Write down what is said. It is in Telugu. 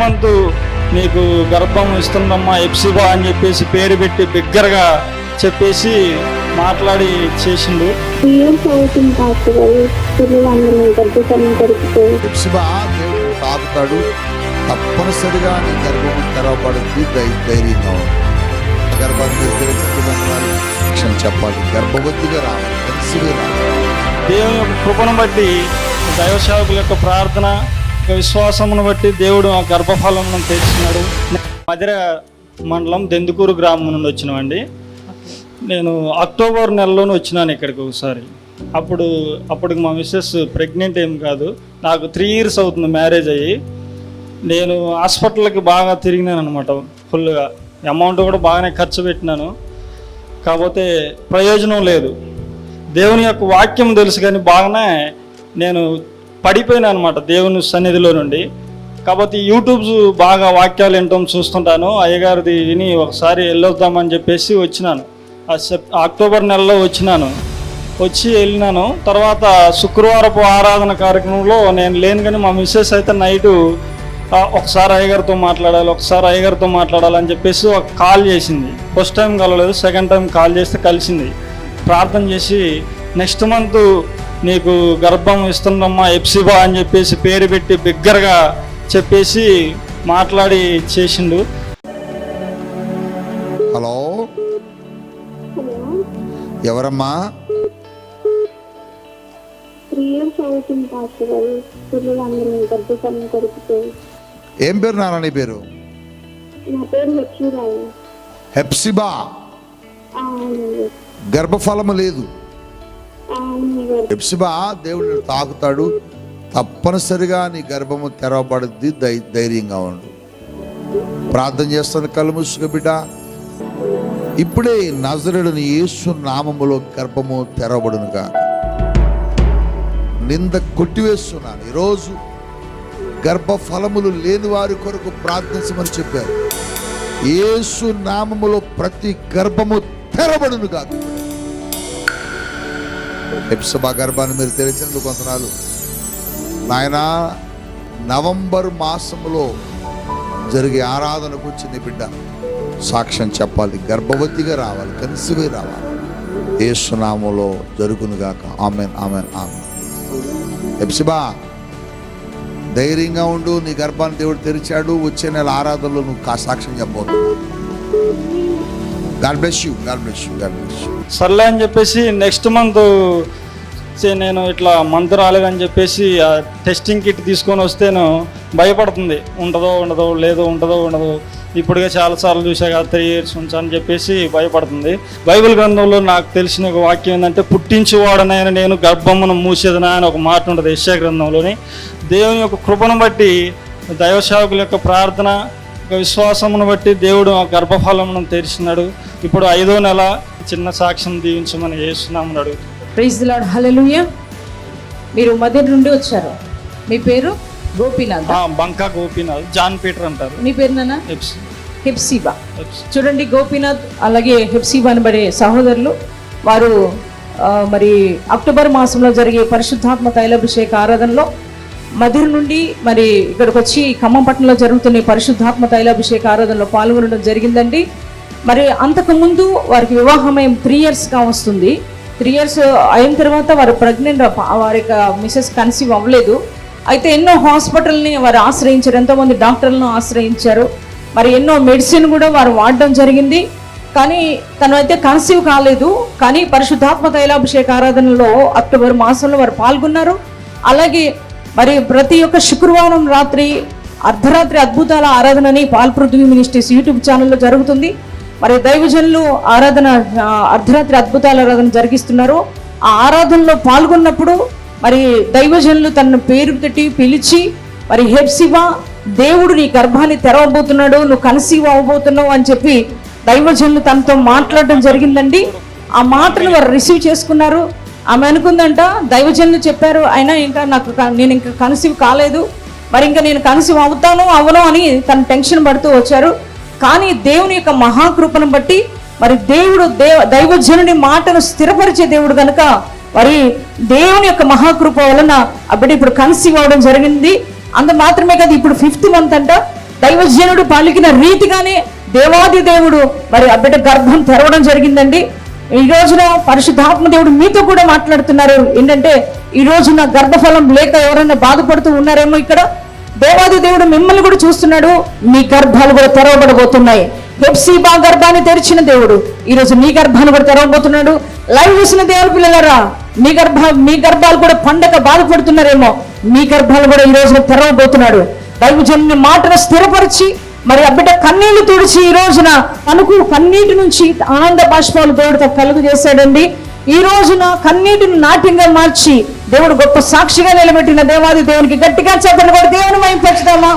మంత్ నీకు గర్భం ఇస్తుందమ్మా ఎప్సిబా అని చెప్పేసి పేరు పెట్టి బిగ్గరగా చెప్పేసి మాట్లాడి చేసిండు. ఎప్సిబా దేవుడు తప్పనిసరిగా నీ గర్భము తెరవబడుద్ది ధై- ధైర్యంగా గర్భాన్ని చెప్పాలి. గర్భవతిగా రావాలి దేవుని యొక్క కృపను బట్టి దైవ సేవకుల యొక్క ప్రార్థన యొక్క విశ్వాసమును బట్టి దేవుడు ఆ గర్భఫలమును తెచ్చినాడు. మధిర మండలం దెందుకూరు గ్రామం నుండి వచ్చినామండి నేను అక్టోబర్ నెలలోనే వచ్చినాను ఇక్కడికి ఒకసారి. అప్పుడు అప్పటికి మా మిస్సెస్ ప్రెగ్నెంట్ ఏం కాదు. నాకు త్రీ ఇయర్స్ అవుతుంది మ్యారేజ్ అయ్యి. నేను హాస్పిటల్కి బాగా తిరిగినాను అనమాట ఫుల్గా అమౌంట్ కూడా బాగానే ఖర్చు పెట్టినాను. కాకపోతే ప్రయోజనం లేదు. దేవుని యొక్క వాక్యం తెలుసు కానీ బాగానే నేను పడిపోయినా అనమాట దేవుని సన్నిధిలో నుండి. కాబట్టి యూట్యూబ్స్ బాగా వాక్యాలు వినటం చూస్తుంటాను. అయ్యగారిది విని ఒకసారి వెళ్ళొద్దామని చెప్పేసి వచ్చినాను. ఆ సెప్ అక్టోబర్ నెలలో వచ్చినాను. వచ్చి వెళ్ళినాను. తర్వాత శుక్రవారపు ఆరాధన కార్యక్రమంలో నేను లేను కానీ మా మిస్సెస్ అయితే నైటు ఒకసారి అయ్యగారితో మాట్లాడాలి ఒకసారి అయ్యగారితో మాట్లాడాలని చెప్పేసి ఒక కాల్ చేసింది. ఫస్ట్ టైం కలవలేదు సెకండ్ టైం కాల్ చేస్తే కలిసింది. ప్రార్థన చేసి నెక్స్ట్ మంత్ నీకు గర్భం ఇస్తుందమ్మా ఎప్సిబా అని చెప్పేసి పేరు పెట్టి బిగ్గరగా చెప్పేసి మాట్లాడి చేసిండు. హలో? ఎవరమ్మా? ఏం పేరు నాన్న నీ పేరు? నా పేరు లక్ష్మీరావు. హెప్సిబా. గర్భఫలము లేదు. ఎప్సిబా దేవుడు తాకుతాడు తప్పనిసరిగా నీ గర్భము తెరవబడుద్ది ధై ధైర్యంగా ఉండు. ప్రార్థన చేస్తాను కళ్ళు బిడ్డ. ఇప్పుడే నజరుడిని యేసు నామములో గర్భము తెరవబడును కాక నింద కొట్టివేస్తున్నాను. ఈరోజు గర్భఫలములు లేని వారి కొరకు ప్రార్థించమని చెప్పారు. యేసు నామములో ప్రతి గర్భము తెరబడును కాక ఎప్సబా గర్భాన్ని మీరు తెరిచినందుకు కొంతనాలు నాయన నవంబర్ మాసంలో జరిగే ఆరాధనకు వచ్చింది బిడ్డ. సాక్ష్యం చెప్పాలి గర్భవతిగా రావాలి కన్సివై రావాలి. ఏసునామంలో జరుగునుగాక ఆమెన్ ఆమెన్ ఆమెన్. ఎప్సిబా ధైర్యంగా ఉండు నీ గర్భాన్ని దేవుడు తెరిచాడు వచ్చే నెల ఆరాధనలో నువ్వు కా సాక్ష్యం చెప్పబోతున్నావు. God bless you God bless you God bless you సర్లే అని చెప్పేసి నెక్స్ట్ మంత్ నేను ఇట్లా మంత్ రాలేదని చెప్పేసి ఆ టెస్టింగ్ కిట్ తీసుకొని వస్తేను భయపడుతుంది. ఉంటుందో ఉండదో లేదో ఉంటుందో ఉండదో. ఇప్పటికే చాలాసార్లు చూసాక త్రీ ఇయర్స్ ఉంచా అని చెప్పేసి భయపడుతుంది. బైబిల్ గ్రంథంలో నాకు తెలిసిన ఒక వాక్యం ఏంటంటే పుట్టించువాడనైనా నేను గర్భమును మూసేదనా అని ఒక మాట ఉంటుంది యశ్యా గ్రంథంలోని. దేవుని యొక్క కృపను బట్టి దైవ సేవకుల యొక్క ప్రార్థన ఒక విశ్వాసమును బట్టి దేవుడు ఆ గర్భఫలమును తెరిచినాడు. ఇప్పుడు ఐదో నెల చిన్న సాక్ష్యం దీవించమని చేస్తున్నామని అడుగుతున్నాడు ప్రైజ్ ది లార్డ్ హల్లెలూయా మీరు మధ్య నుండి వచ్చారు. మీ పేరు? గోపీనాథ్. బంకా గోపీనాథ్. జాన్ పీటర్ అంటారు. మీ పేరు నాన్న? హెప్సిబా చూడండి గోపీనాథ్ అలాగే హెప్సిబా అనబడే సహోదరులు. వారు మరి అక్టోబర్ మాసంలో జరిగే పరిశుద్ధాత్మ తైలాభిషేక ఆరాధనలో మధుర నుండి మరి ఇక్కడికి వచ్చి ఖమ్మం పట్టణంలో జరుగుతున్న పరిశుద్ధాత్మ తైలాభిషేక ఆరాధనలో పాల్గొనడం జరిగిందండి. మరి అంతకుముందు వారికి వివాహమయం త్రీ ఇయర్స్గా వస్తుంది. త్రీ ఇయర్స్ అయిన తర్వాత వారు ప్రెగ్నెంట్ వారి యొక్క మిసెస్ కన్సీవ్ అవ్వలేదు. అయితే ఎన్నో హాస్పిటల్ని వారు ఆశ్రయించారు. ఎంతోమంది డాక్టర్లను ఆశ్రయించారు. మరి ఎన్నో మెడిసిన్ కూడా వారు వాడడం జరిగింది. కానీ తను అయితే కన్సీవ్ కాలేదు. కానీ పరిశుద్ధాత్మ తైలాభిషేక ఆరాధనలో అక్టోబర్ మాసంలో వారు పాల్గొన్నారు. అలాగే మరి ప్రతి ఒక్క శుక్రవారం రాత్రి అర్ధరాత్రి అద్భుతాల ఆరాధనని పాల్పృథ్వీ మినిస్ట్రీస్ యూట్యూబ్ ఛానల్లో జరుగుతుంది. మరి దైవజనులు ఆరాధన అర్ధరాత్రి అద్భుతాల ఆరాధన జరిగిస్తున్నారు. ఆ ఆరాధనలో పాల్గొన్నప్పుడు మరి దైవజనులు తన పేరు పెట్టి పిలిచి మరి హెప్సివా దేవుడు నీ గర్భాన్ని తెరవబోతున్నాడు నువ్వు కన్సీవ్ అవ్వబోతున్నావు అని చెప్పి దైవజనులు తనతో మాట్లాడడం జరిగిందండి. ఆ మాటలు వారు రిసీవ్ చేసుకున్నారు. ఆమె అనుకుందంట దైవజనులు చెప్పారు అయినా ఇంకా నాకు క- నేను ఇంకా కన్సీవ్ కాలేదు. మరి ఇంకా నేను కన్సీవ్ అవుతాను అవను అని తను టెన్షన్ పడుతూ వచ్చారు. కానీ దేవుని యొక్క మహాకృపను బట్టి మరి దేవుడు దేవ దైవజనుని మాటను స్థిరపరిచే దేవుడు కనుక మరి దేవుని యొక్క మహాకృప వలన ఆ బిడ్డ ఇప్పుడు కన్సీవ్ అవడం జరిగింది. అంత మాత్రమే కాదు ఇప్పుడు ఫిఫ్త్ మంత్ అంట దైవజనుడు పలికిన రీతిగానే దేవాది దేవుడు మరి ఆ బిడ్డ గర్భం తెరవడం జరిగిందండి. ఈ రోజున పరిశుద్ధాత్మ దేవుడు మీతో కూడా మాట్లాడుతున్నారు. ఏంటంటే ఈ రోజున గర్భఫలం లేక ఎవరైనా బాధపడుతూ ఉన్నారేమో ఇక్కడ? దేవాది దేవుడు మిమ్మల్ని కూడా చూస్తున్నాడు. మీ గర్భాలు కూడా తెరవబడబోతున్నాయి. హెప్సీబా గర్భాన్ని తెరిచిన దేవుడు ఈ రోజు గర్భాన్ని కూడా తెరవబోతున్నాడు. లైవ్ చూసిన దేవుడు పిల్లలరా మీ గర్భ మీ గర్భాలు కూడా పండగ బాధపడుతున్నారేమో. మీ గర్భాలు కూడా ఈ రోజున తెరవబోతున్నాడు. దైవజన్ మాటను స్థిరపరిచి మరి ఆ బిడ్డ కన్నీళ్ళు తుడిచి ఈ రోజున తనకు కన్నీటి నుంచి ఆనంద బాష్పాలు దేవుడితో కలుగు చేశాడండి. ఈ రోజున కన్నీటిని నాట్యంగా మార్చి దేవుడు గొప్ప సాక్షిగా నిలబెట్టిన దేవాది దేవునికి గట్టిగా చెప్పండి. కూడా దేవుని మైంపరచుదామా